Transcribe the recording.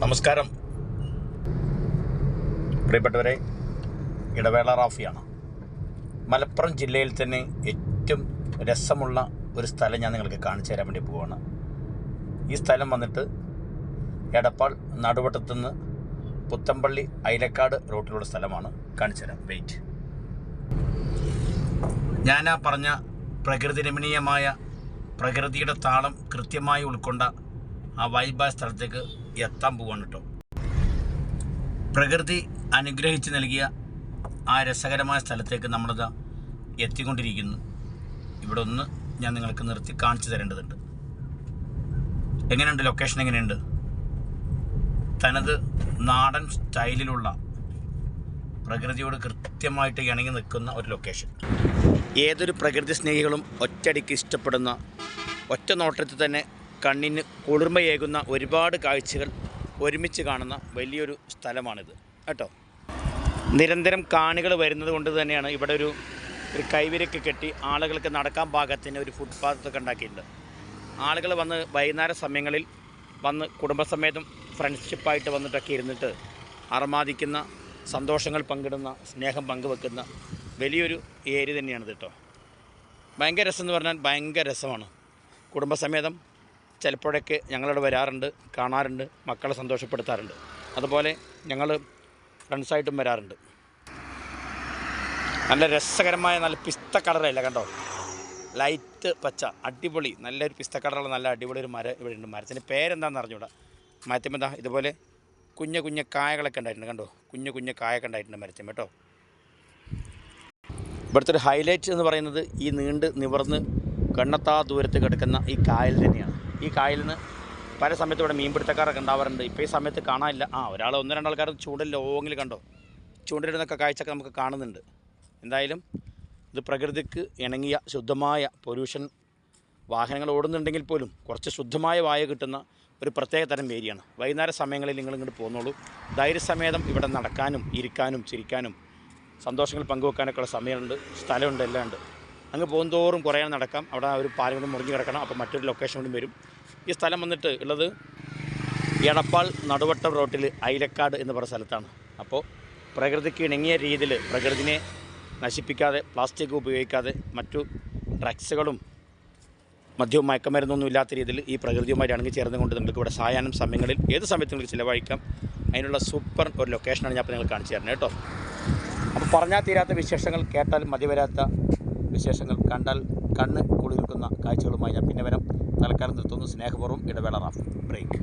നമസ്കാരം. പ്രിയപ്പെട്ടവരെ ഇടവേള റാഫിയാണ്. മലപ്പുറം ജില്ലയിൽ തന്നെ ഏറ്റവും രസമുള്ള ഒരു സ്ഥലം ഞാൻ നിങ്ങൾക്ക് കാണിച്ചു തരാൻ വേണ്ടി പോവാണ്. ഈ സ്ഥലം വന്നിട്ട് എടപ്പാൾ നടുവട്ടത്തുനിന്ന് പുത്തമ്പള്ളി അയിലക്കാട് റോട്ടിലുള്ള സ്ഥലമാണ്. കാണിച്ചു തരാം. വെയിറ്റ് ഞാൻ ആ പറഞ്ഞ പ്രകൃതി രമണീയമായ പ്രകൃതിയുടെ താളം കൃത്യമായി ഉൾക്കൊണ്ട ആ വൈബായ സ്ഥലത്തേക്ക് എത്താൻ പോവാണ് കേട്ടോ പ്രകൃതി അനുഗ്രഹിച്ച് നൽകിയ ആ രസകരമായ സ്ഥലത്തേക്ക് നമ്മളിത് എത്തിക്കൊണ്ടിരിക്കുന്നു. ഇവിടെ ഒന്ന് ഞാൻ നിങ്ങൾക്ക് നിർത്തി കാണിച്ചു തരേണ്ടതുണ്ട്. എങ്ങനെയുണ്ട് ലൊക്കേഷൻ എങ്ങനെയുണ്ട്? തനത് നാടൻ സ്റ്റൈലിലുള്ള പ്രകൃതിയോട് കൃത്യമായിട്ട് ഇണങ്ങി നിൽക്കുന്ന ഒരു ലൊക്കേഷൻ ഏതൊരു പ്രകൃതി സ്നേഹികളും ഒറ്റടിക്ക് ഇഷ്ടപ്പെടുന്ന ഒറ്റ നോട്ടത്തിൽ തന്നെ കണ്ണിന് കുളിർമയേകുന്ന ഒരുപാട് കാഴ്ചകൾ ഒരുമിച്ച് കാണുന്ന വലിയൊരു സ്ഥലമാണിത്. കേട്ടോ? നിരന്തരം കാണികൾ വരുന്നത് കൊണ്ട് തന്നെയാണ് ഇവിടെ ഒരു ഒരു കൈവിരക്ക് കെട്ടി ആളുകൾക്ക് നടക്കാൻ പാകത്തിന് ഒരു ഫുട്പാത്തൊക്കെ ഉണ്ടാക്കിയിട്ടുണ്ട്. ആളുകൾ വന്ന് വൈകുന്നേര സമയങ്ങളിൽ വന്ന് കുടുംബസമേതം ഫ്രണ്ട്ഷിപ്പായിട്ട് വന്നിട്ടൊക്കെ ഇരുന്നിട്ട് അർമാദിക്കുന്ന സന്തോഷങ്ങൾ പങ്കിടുന്ന സ്നേഹം പങ്കുവെക്കുന്ന വലിയൊരു ഏരിയ തന്നെയാണിത് കേട്ടോ. ഭയങ്കര രസം എന്ന് പറഞ്ഞാൽ ഭയങ്കര രസമാണ്. കുടുംബസമേതം ചിലപ്പോഴൊക്കെ ഞങ്ങളിവിടെ വരാറുണ്ട് കാണാറുണ്ട് മക്കളെ സന്തോഷപ്പെടുത്താറുണ്ട്. അതുപോലെ ഞങ്ങൾ ഫ്രണ്ട്സായിട്ടും വരാറുണ്ട്. നല്ല രസകരമായ നല്ല പിസ്ത കളറല്ല കണ്ടോ? ലൈറ്റ് പച്ച അടിപൊളി നല്ലൊരു പിസ്ത കളറുള്ള നല്ല അടിപൊളി ഒരു മരം ഇവിടെ ഉണ്ട് മരത്തിന്റെ പേരെന്താണെന്ന് അറിഞ്ഞൂടാ മരത്തിമെന്താ ഇതുപോലെ കുഞ്ഞു കുഞ്ഞു കായകളൊക്കെ ഉണ്ടായിട്ടുണ്ട് കണ്ടോ? കുഞ്ഞു കുഞ്ഞു കായൊക്കെ ഉണ്ടായിട്ടുണ്ട് മരത്തിന്റെ കേട്ടോ. ഇവിടുത്തെ ഒരു ഹൈലൈറ്റ് എന്ന് പറയുന്നത് ഈ നീണ്ട് നിവർന്ന് കണ്ണത്താ ദൂരത്ത് കിടക്കുന്ന ഈ കായൽ തന്നെയാണ്. ഈ കായലിൽ നിന്ന് പല സമയത്ത് ഇവിടെ മീൻപിടുത്തക്കാരൊക്കെ ഉണ്ടാവാറുണ്ട്. ഇപ്പോൾ ഈ സമയത്ത് കാണാനില്ല. ആ ഒരാൾ ഒന്ന് രണ്ടാൾക്കാർ ചൂണ്ടൽ ലോങ്ങിൽ കണ്ടോ? ചൂണ്ടലിടുന്നൊക്കെ കാഴ്ചയൊക്കെ നമുക്ക് കാണുന്നുണ്ട്. എന്തായാലും ഇത് പ്രകൃതിക്ക് ഇണങ്ങിയ ശുദ്ധമായ പൊല്യൂഷൻ വാഹനങ്ങൾ ഓടുന്നുണ്ടെങ്കിൽ പോലും കുറച്ച് ശുദ്ധമായ വായു കിട്ടുന്ന ഒരു പ്രത്യേക തരം ഏരിയയാണ്. വൈകുന്നേര സമയങ്ങളിൽ നിങ്ങൾ ഇങ്ങോട്ട് പോകുന്നുള്ളൂ ധൈര്യസമേതം ഇവിടെ നടക്കാനും ഇരിക്കാനും ചിരിക്കാനും സന്തോഷങ്ങൾ പങ്കുവെക്കാനൊക്കെയുള്ള സമയമുണ്ട്. സ്ഥലമുണ്ട് എല്ലാം ഉണ്ട്. അങ്ങ് പോകുന്തോറും കുറേ നടക്കാം. അവിടെ ഒരു പാലം കൊണ്ട് മുറിഞ്ഞ് കിടക്കണം. അപ്പോൾ മറ്റൊരു ലൊക്കേഷൻ കൂടി വരും. ഈ സ്ഥലം വന്നിട്ട് ഉള്ളത് എടപ്പാൾ നടുവട്ടം റോട്ടിൽ ഐലക്കാട് എന്ന് പറയുന്ന സ്ഥലത്താണ്. അപ്പോൾ പ്രകൃതിക്ക് ഇണങ്ങിയ രീതിയിൽ പ്രകൃതിനെ നശിപ്പിക്കാതെ പ്ലാസ്റ്റിക് ഉപയോഗിക്കാതെ മറ്റു ഡ്രഗ്സുകളും മദ്യവും മയക്കമരുന്നൊന്നും ഇല്ലാത്ത രീതിയിൽ ഈ പ്രകൃതിയുമായി ഇണങ്ങി ചേർന്നുകൊണ്ട് നിങ്ങൾക്ക് ഇവിടെ സായാഹ്നം സമയങ്ങളിൽ ഏത് സമയത്ത് നിങ്ങൾക്ക് ചിലവഴിക്കാം. അതിനുള്ള സൂപ്പർ ഒരു ലൊക്കേഷനാണ് ഞാൻ ഇപ്പോൾ നിങ്ങൾ കാണിച്ചു തരുന്നത് കേട്ടോ. അപ്പോൾ പറഞ്ഞാൽ തീരാത്ത വിശേഷങ്ങൾ കേട്ടാൽ മതി വരാത്ത വിശേഷങ്ങൾ കണ്ടാൽ കണ്ണ് കുളിർക്കുന്ന കാഴ്ചകളുമായി ഞാൻ പിന്നെ വരാം. തൽക്കാലം നിർത്തുന്നു. സ്നേഹപൂർവം ഇടവേള റാഫ് ബ്രേക്ക്.